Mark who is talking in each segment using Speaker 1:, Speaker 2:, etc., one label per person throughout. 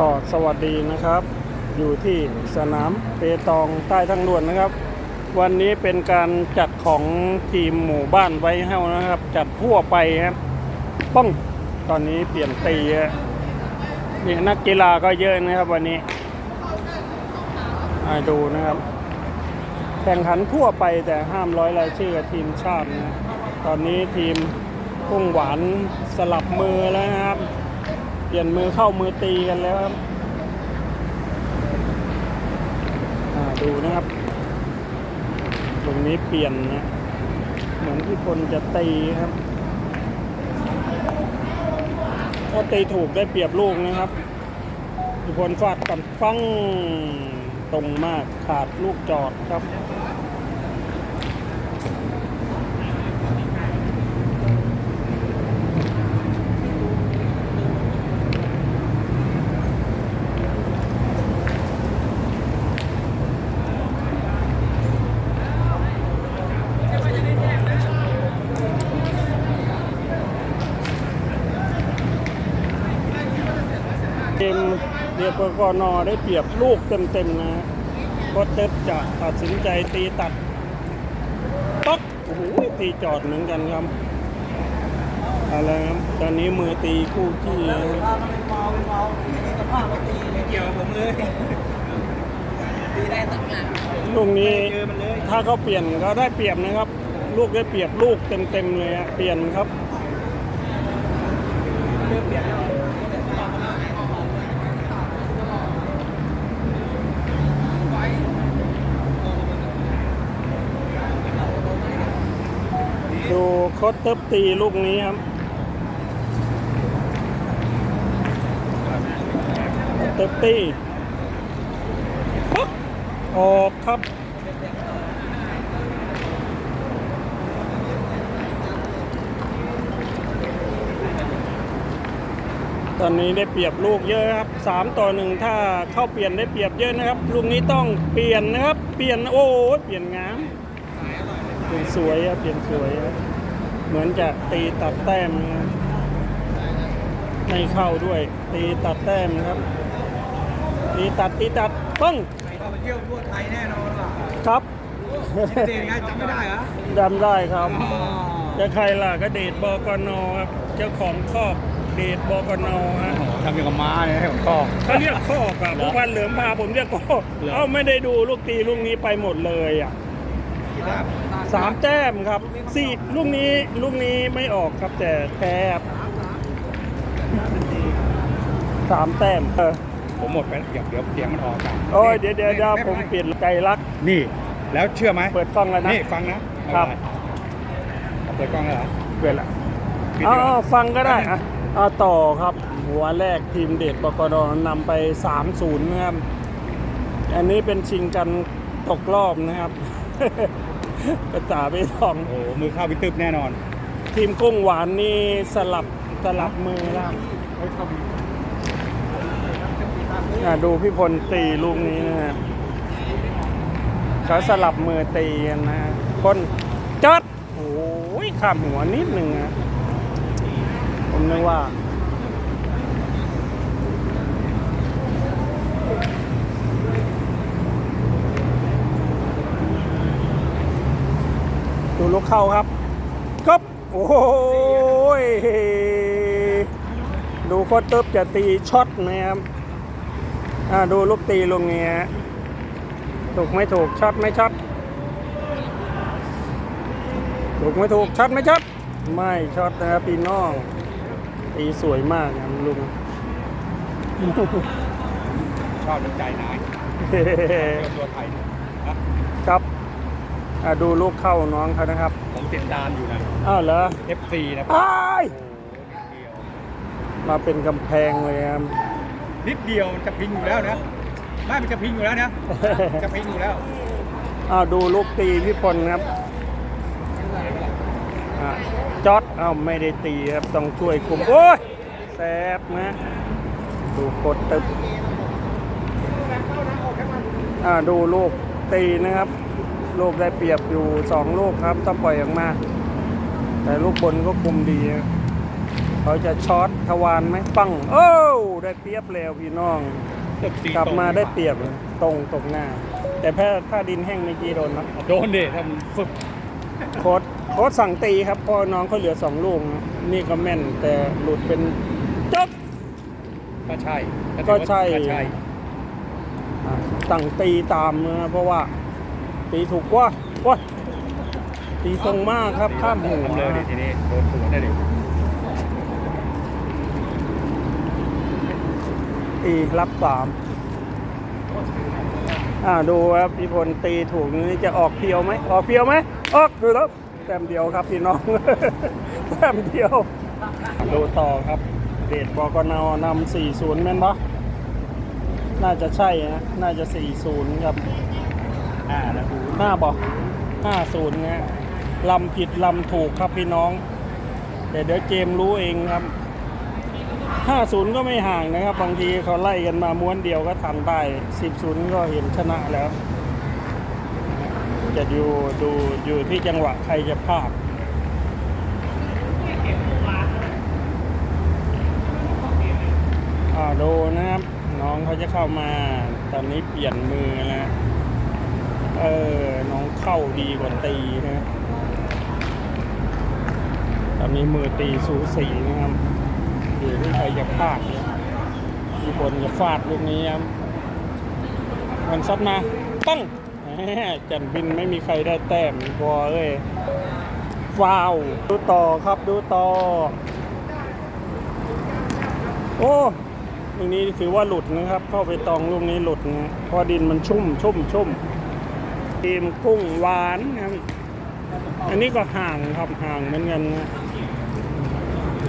Speaker 1: ก็สวัสดีนะครับ อยู่ที่สนามเปตองใต้ทางด่วนนะครับ วันนี้เป็นการจัดของทีมหมู่บ้านไว้เฮ้านะครับ จัดทั่วไปครับป้องตอนนี้เปลี่ยนตีฮะนี่นักกีฬาก็เยอะนะครับวันนี้ดูนะครับ แข่งขันทั่วไปแต่ห้ามร้อยรายชื่อทีมชาตินะตอนนี้ทีมกุ้งหวานสลับมือแล้วนะครับ เปลี่ยนมือเข้ามือตีกันแล้วครับดูนะครับ ตรงนี้เปลี่ยนนะ เหมือนที่คนจะตีครับถ้าตีถูกได้เปรียบลูกนะครับทุกคนฟาดกันฟังตรงมากขาดลูกจอดครับ เกม เดียกกนได้เปรียบลูกเต็มๆนะก็เต็บจะตัดสินใจตีตัดป๊อกโอ้โหตีจอดเหมือนกันครับอะไรครับตอนนี้มือตีคู่ขี้นะ
Speaker 2: ไม่เกี่ยวผมเลยตีได้ตัก
Speaker 1: ลูกนี้ถ้าเขาเปลี่ยนก็ได้เปรียบนะครับ ลูกได้เปรียบลูกเต็มๆเลยอะเปลี่ยนครับ
Speaker 2: เริ่มเปลี่ยนแล้ว
Speaker 1: ดูโคตรเติบตีลูกนี้ครับเติบตีปุ๊บออกครับตอนนี้ได้เปรียบลูกเยอะครับสามต่อหนึ่งถ้าเข้าเปลี่ยนได้เปรียบเยอะนะครับ ลูกนี้ต้องเปลี่ยนนะครับ เปลี่ยนโอ้เปลี่ยนงาม เปลี่ยนสวยครับเปลี่ยนสวยครับ เหมือนจะตีตัดแต้มนะครับไม่เข้าด้วย ตีตัดแต้มนะครับ ตีตัดตีตัดปึ้ง
Speaker 2: ใครเข้าไปเที่ยวทั่วไทยแน่นอนว่ะ
Speaker 1: ครับ
Speaker 2: ชื่อเดนไงจำไม่ได้เหรอ
Speaker 1: ดำได้ครับ
Speaker 2: อ๋อ
Speaker 1: จะใครล่ะก็เดชบกนครับเจ้าของคอกเดชบกนฮะ
Speaker 2: ทำอย่างกับม้าเนี่ยให้ผมข้อ
Speaker 1: เขาเรียกคอกอะผู้พันเหลือมพาผมเรียกคอก
Speaker 2: เหรอ
Speaker 1: เอ้าไม่ได้ดูลูกตีลูกนี้ไปหมดเลยอะ สามแต้มครับสี่ลูกนี้ลูกนี้ไม่ออกครับแต่แพ้ครับสามแต้มเออ
Speaker 2: ผมหมดไปเดี๋ยวเดี๋ยวเสียงมันออกกัน
Speaker 1: โอ้ยเดี๋ยวเดี๋ยวเดี๋ยวผมเปลี่ยนใจรัก
Speaker 2: นี่ แล้วเชื่อไหม
Speaker 1: เปิดกล้องแล้วนะ
Speaker 2: นี่ฟังนะครับเอาเปิดกล้องแล้วเหรอ
Speaker 1: เปลี่ยนละ
Speaker 2: ปิด
Speaker 1: เอา
Speaker 2: ดีกว่า
Speaker 1: เอาฟังก็ได้อะเอาต่อครับ หัวแรกทีมเดชบกนนำไป 3-0 นะครับ อันนี้เป็นชิงกันตกรอบนะครับ ภาษาไม่ต้อง
Speaker 2: โอ้โหมือเข้าไปตึบแน่นอน
Speaker 1: ทีมกุ้งหวานนี่สลับสลับมือแล้ว
Speaker 2: เฮ้ยเข้าไป
Speaker 1: อะดูพี่พลตีลูกนี้นะฮะเขาสลับมือตีกันนะฮะคนจัดโอ้ยข้ามหัวนิดหนึ่งนะผมนึกว่า ลูกเข้าครับครับโอ้ยดูโคตรตึ๊บจะตีช็อตนะครับอ่าดูลูกตีลงเนี้ยถูกไม่ถูกช็อตไม่ช็อตถูกไม่ถูกช็อตไม่ช็อตไม่ช็อตนะครับปีน้องตีสวยมากนะครับลุง
Speaker 2: ชอบเป็นใจนายเที่ยวตัวไทยเนี่ยนะครับ
Speaker 1: อ่าดูลูกเข้าน้องเขานะครับ
Speaker 2: ผมติดตามอยู่นะ
Speaker 1: อ้าวเหรอ
Speaker 2: FC นะ
Speaker 1: อ้าย
Speaker 2: โอ้โหนิดเดียว
Speaker 1: มาเป็นกำแพงเลยครับ
Speaker 2: นิดเดียวมันจะพิงอยู่แล้วนะไม่มันจะพิงอยู่แล้วนะ จะพิงอยู่แล้ว
Speaker 1: อ้าวดูลูกตีพี่พลครับอะจอดอ้าวไม่ได้ตีครับต้องช่วยคุมโอ้ยแซบนะดูโคตรตึบอ่าดูลูกตีนะครับ ลูกได้เปรียบอยู่สองลูกครับ ต้องปล่อยออกมา แต่ลูกบนก็คุมดีนะเขาจะช็อตทวารไหมปัง โอ้วได้เปรียบแล้วพี่น้อง กลับมาได้เปรียบเลยตรงตรงหน้า แต่แพ้ถ้าดินแห้งเมื่อกี้โดนนะ
Speaker 2: โดนดิทำฝึก
Speaker 1: โค้ดโค้ดสั่งตีครับเพอน้องเขาเหลือสองลูกนะนี่ก็แม่นแต่หลุดเป็นจ๊ก
Speaker 2: ก็ใช่
Speaker 1: ก็ใช่
Speaker 2: ก็ใช่
Speaker 1: อะสั่งตีตามนะเพราะว่า ตีถูกว่าว่าตีตรงมากครับข้ามหัว
Speaker 2: ทำเลยดิทีนี้โดนสวนได้ดิ
Speaker 1: ตีรับสามอ่าดูครับพี่พลตีถูกนี้จะออกเพียวไหมออกเพียวไหมออกดูแล้วแต้มเดียวครับพี่น้องแต้มเดียวดูต่อครับ เดชบกนนำสี่ศูนย์แม่นปะน่าจะใช่นะน่าจะสี่ศูนย์ครับ
Speaker 2: อ่านะครู
Speaker 1: ห้าบอกห้าศูนย์นะลำผิดลำถูกครับพี่น้อง แต่เดี๋ยวเจมรู้เองครับห้าศูนย์ก็ไม่ห่างนะครับ บางทีเขาไล่กันมาม้วนเดียวก็ทันได้สิบศูนย์ก็เห็นชนะแล้ว จะอยู่ดูอยู่ที่จังหวะใครจะพลาดอ่าดูนะครับ น้องเขาจะเข้ามาตอนนี้เปลี่ยนมือแล้ว เออ น้องเข้าดีกว่าตีนะตอนนี้มือตีสูสีนะครับอยู่ที่ใครจะพลาดเนี่ยมีคนจะฟาดลูกนี้ครับมันซัดมาปั้งแจันบินไม่มีใครได้แต้มบอเอ้ยฟาวดูต่อครับดูต่อ โอ้ลูกนี้ถือว่าหลุดนะครับ เข้าไปตองลูกนี้หลุดนะเพราะดินมันชุ่มชุ่มชุ่ม ทีมกุ้งหวานครับ อันนี้ก็ห่างครับห่างเหมือนกันนะ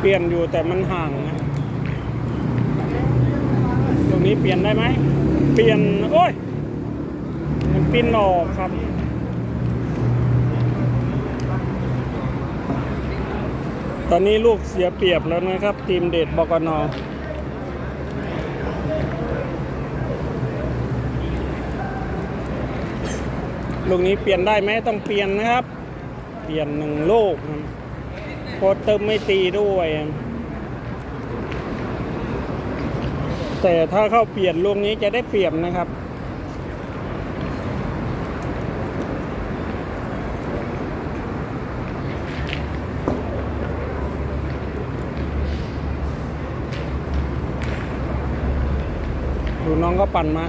Speaker 1: เปลี่ยนอยู่แต่มันห่างนะตรงนี้เปลี่ยนได้ไหม เปลี่ยน โอ้ย มันปิ้นออกครับตอนนี้ลูกเสียเปรียบแล้วนะครับ ทีมเดชบกน ลูกนี้เปลี่ยนได้ไหมต้องเปลี่ยนนะครับ เปลี่ยนหนึ่งลูกโคตเติมไม่ตีด้วย แต่ถ้าเข้าเปลี่ยนลูกนี้จะได้เปรียบนะครับดูน้องก็ปั่นมา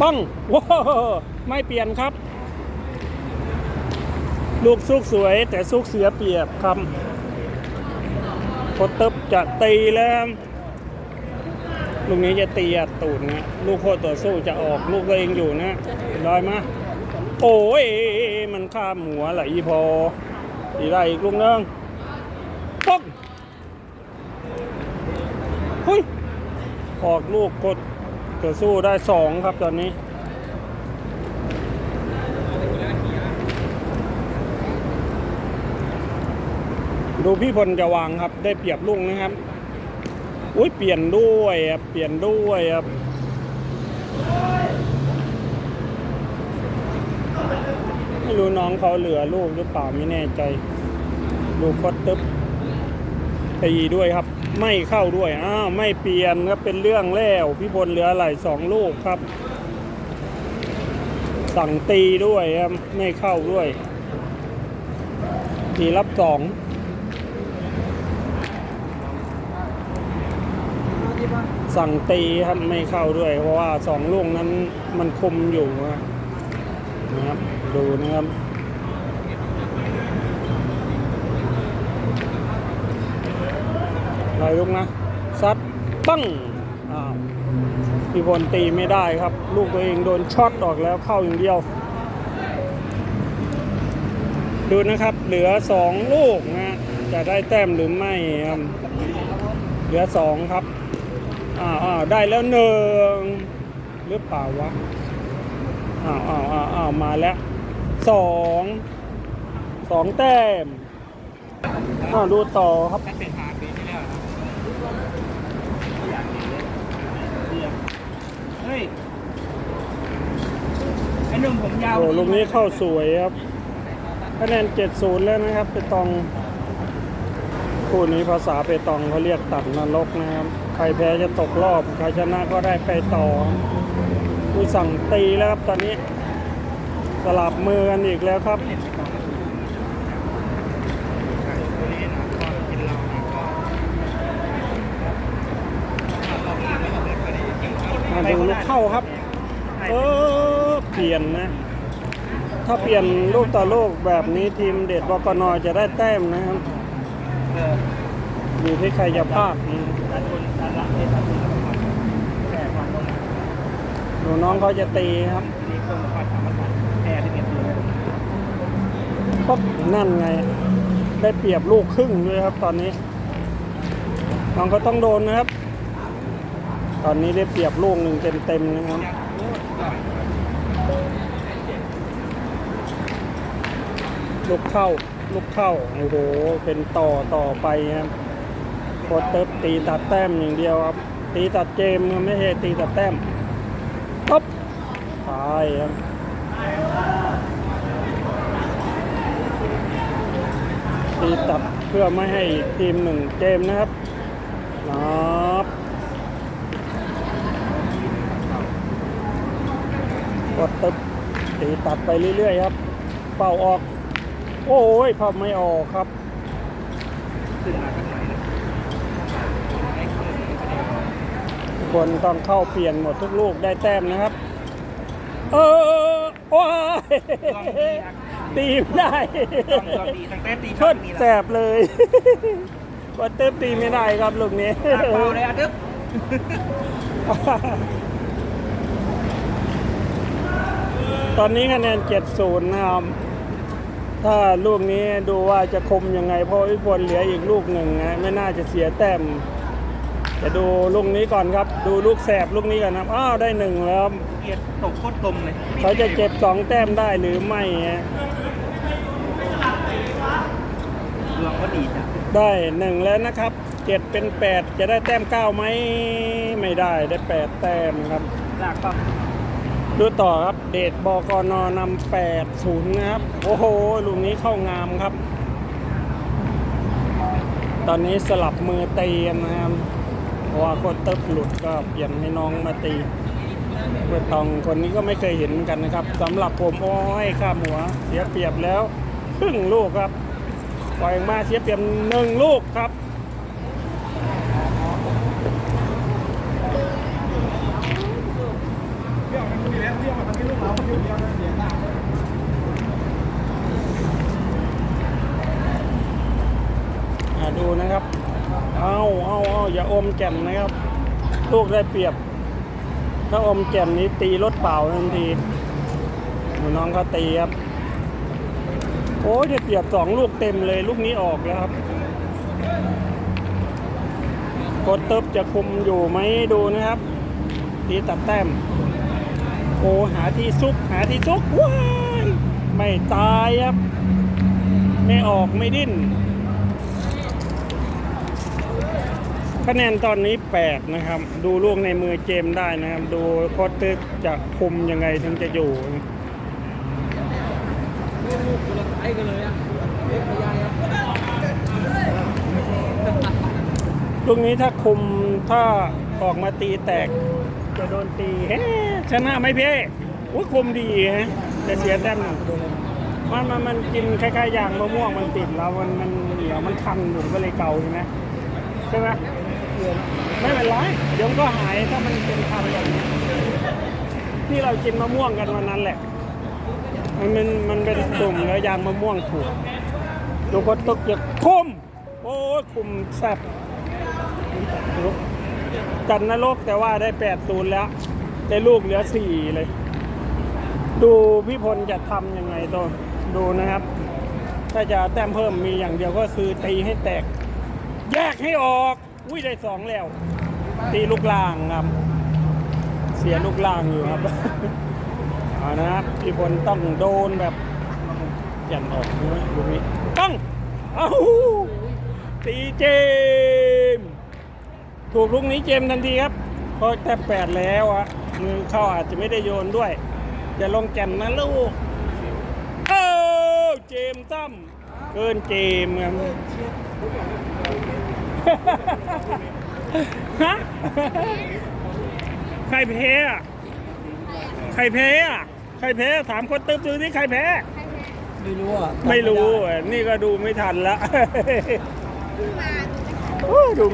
Speaker 1: ปังว้าไม่เปลี่ยนครับ ลูกซุกสวยแต่ซุกเสียเปียบครับโคตรตึบจะตีแล้ว ลูกนี้จะตีอัดตูดนะลูกโคตรต่อสู้จะออกลูกตัวเองอยู่นะลอยมาโอ้ยมันข้ามหัวไหลพอตีได้อีกลูกนึงป๊กเฮ้ยออกลูกกดต่อสู้ได้สองครับตอนนี้ ดูพี่พลจะวางครับ ได้เปรียบลุงนะครับ อุ้ยเปลี่ยนด้วยครับเปลี่ยนด้วยครับไม่รู้น้องเขาเหลือลูกหรือเปล่าไม่แน่ใจ ดูโคตรตึ๊บตีด้วยครับ ไม่เข้าด้วยอ้าวไม่เปลี่ยนครับเป็นเรื่องแล้วพี่พลเหลือไหลสองลูกครับ สั่งตีด้วยครับไม่เข้าด้วยตีรับสอง สั่งตีครับไม่เข้าด้วย เพราะว่าสองลูกนั้นมันคมอยู่นะครับดูนะครับลอยลูกนะซัดปั้งอ้าวพี่พลตีไม่ได้ครับ ลูกตัวเองโดนช็อตออกแล้วเข้าอย่างเดียว ดูนะครับ เหลือสองลูกนะจะได้แต้มหรือไม่ครับเหลือสองครับ อ้าวอ้าวได้แล้วหนึ่งหรือเปล่าวะอ้าวอ้าวอ้าวอ้าวมาแล้วสองสองแต้มอ้าวดูต่อครับ
Speaker 2: ตั้งแต่หาปีที่แล้วนะเฮ้ยไอ้หนุ่มผมยาว
Speaker 1: โอ้ลูกนี้เข้าสวยครับคะแนน70แล้วนะครับไปตองคู่นี้ภาษาเปตองเขาเรียกตัดนรกนะครับ ใครแพ้จะตกรอบ ใครชนะก็ได้ไปต่อผู้สั่งตีแล้วครับตอนนี้ สลับมือกันอีกแล้วครับมาดูลูกเข้าครับ เออเปลี่ยนนะ ถ้าเปลี่ยนลูกต่อลูกแบบนี้ทีมเด็ดบกนจะได้แต้มนะครับ
Speaker 2: ออ
Speaker 1: อยู่ที่ใครจะพลาด
Speaker 2: ดูน้
Speaker 1: องเขาจะตีครับ
Speaker 2: มีคนมาปัดทำมันปัดแค่ที่เก็บตัว
Speaker 1: ปุ๊บนั่นไง ได้เปรียบลูกครึ่งด้วยครับ ตอนนี้ น้องเขาต้องโดนนะครับ ตอนนี้ได้เปรียบลูกหนึ่งเต็มๆนะครับลูกเข้าลูกเข้าโอ้โหเป็นต่อต่อไปครับโคตรเติบตีตัดแต้มอย่างเดียวครับ ตีตัดเกมครับไม่ใช่ตีตัดแต้มปุ๊บ ตายครับตีตัดเพื่อไม่ให้ทีมหนึ่งเกมนะครับนับกดตึบตีตัดไปเรื่อยๆครับ เป่าออก โอ้ยพับไม่ออกครับคนต้องเข้าเปลี่ยนหมดทุกลูกได้แต้มนะครับ เออโอ้ยตีไม่ได้
Speaker 2: ต้องตัวดีตั้งแต่ตี
Speaker 1: โคตรแสบเลยวัตเตอร์ตีไม่ได้ครับลูกนี้
Speaker 2: ตาเบาเลยอะดึ๊บ
Speaker 1: ตอนนี้คะแนน 70 นะครับ ถ้าลูกนี้ดูว่าจะคมยังไง เพราะอีกคนเหลืออีกลูกหนึ่งนะไม่น่าจะเสียแต้ม จะดูลูกนี้ก่อนครับ ดูลูกแสบลูกนี้ก่อนนะครับอ้าวได้หนึ่งแล้วครับ
Speaker 2: เกียรตกโคตรกลมเลย
Speaker 1: เขาจะเก็บสองแต้มได้หรือไม่ฮะ
Speaker 2: ดวงก็ดีจ้ะ
Speaker 1: ได้หนึ่งแล้วนะครับเจ็ดเป็นแปดจะได้แต้มเก้าไหมไม่ได้ได้แปดแต้มครับ
Speaker 2: ลากก็
Speaker 1: ดูต่อครับเดชบกนนำแปดศูนย์นะครับ โอ้โหลูกนี้เข้างามครับ ตอนนี้สลับมือตีกันนะครับเพ ราะว่าโคตรเติบหลุดก็เปลี่ยนให้น้องมาตีเพื่อตองคนนี้ก็ไม่เคยเห็นเหมือนกันนะครับสำหรับผมโอ้ยข้ามหัวเสียเปรียบแล้วครึ่งลูกครับปล่อยมาเสียเปรียบหนึ่งลูกครับ
Speaker 2: ดูนะ
Speaker 1: ครับ เอาเอาเอาอย่าอมแก่นนะครับ ลูกได้เปรียบ ถ้าอมแก่นนี้ตีรถเปล่าทันทีดูน้องเขาตีครับ โอ้ยได้เปรียบสองลูกเต็มเลย ลูกนี้ออกแล้วครับกดเติบจะคุมอยู่ไหมดูนะครับ ตีตัดแต้ม โอ้หาที่ซุกหาที่ซุกว้ายไม่ตายครับ ไม่ออกไม่ดิ้น คะแนนตอนนี้ 8 นะครับ ดูลูกในมือเจมส์ได้นะครับ ดูโคตรตึกจะคุมยังไงถึงจะอยู่
Speaker 2: ไอ้กันเลยอะเล็กพยายครับ
Speaker 1: ลูกนี้ถ้าคุมถ้าออกมาตีแตก จะโดนตีเฮ้ชนะไหมพี่อุ้ยคุมดีฮะแต่เสียแต้มหนึ่งมันมันมันกินคล้ายๆอย่างมะม่วงมันติดแล้วมันมันเหนียวมันคันอยู่ก็เลยเกาใช่ไหมใช่ไหม ไม่เป็นไรเดี๋ยวมันก็หายถ้ามันเป็นคันแบบนี้ที่เรากินมะม่วงกันวันนั้นแหละ มันมันมันเป็นตุ่มแล้วยางมะม่วงถูกดูก็ตกจะคมโอ้คุมแซ่บกันนรกแต่ว่าได้แปดศูนย์แล้วได้ลูกเหลือสี่เลย ดูพี่พลจะทำยังไงตัวดูนะครับ ถ้าจะแต้มเพิ่มมีอย่างเดียวก็คือตีให้แตก แยกให้ออก อุ้ยได้สองแล้ว ตีลูกล่างครับ เสียลูกล่างอยู่ครับเอานะครับพี่พลต้องโดนแบบยันออกด้วยลูกนี้ต้องเอ้าตีเจม ถูกลูกนี้เจมทันทีครับเพราะแต่แปดแล้วอะมือเข้าอาจจะไม่ได้โยนด้วย จะลงแก่นนะลูกเอ้าเจมส์ตั้มเกินเจมครับ ฮะใครแพ้อะใครแพ้อะใครแพ้ถามคนตึ๊บดูที่ใครแพ้
Speaker 3: ไม่รู้อะ
Speaker 1: ไม่รู้อะนี่ก็ดูไม่ทันละ
Speaker 4: มา
Speaker 1: โอ้ดู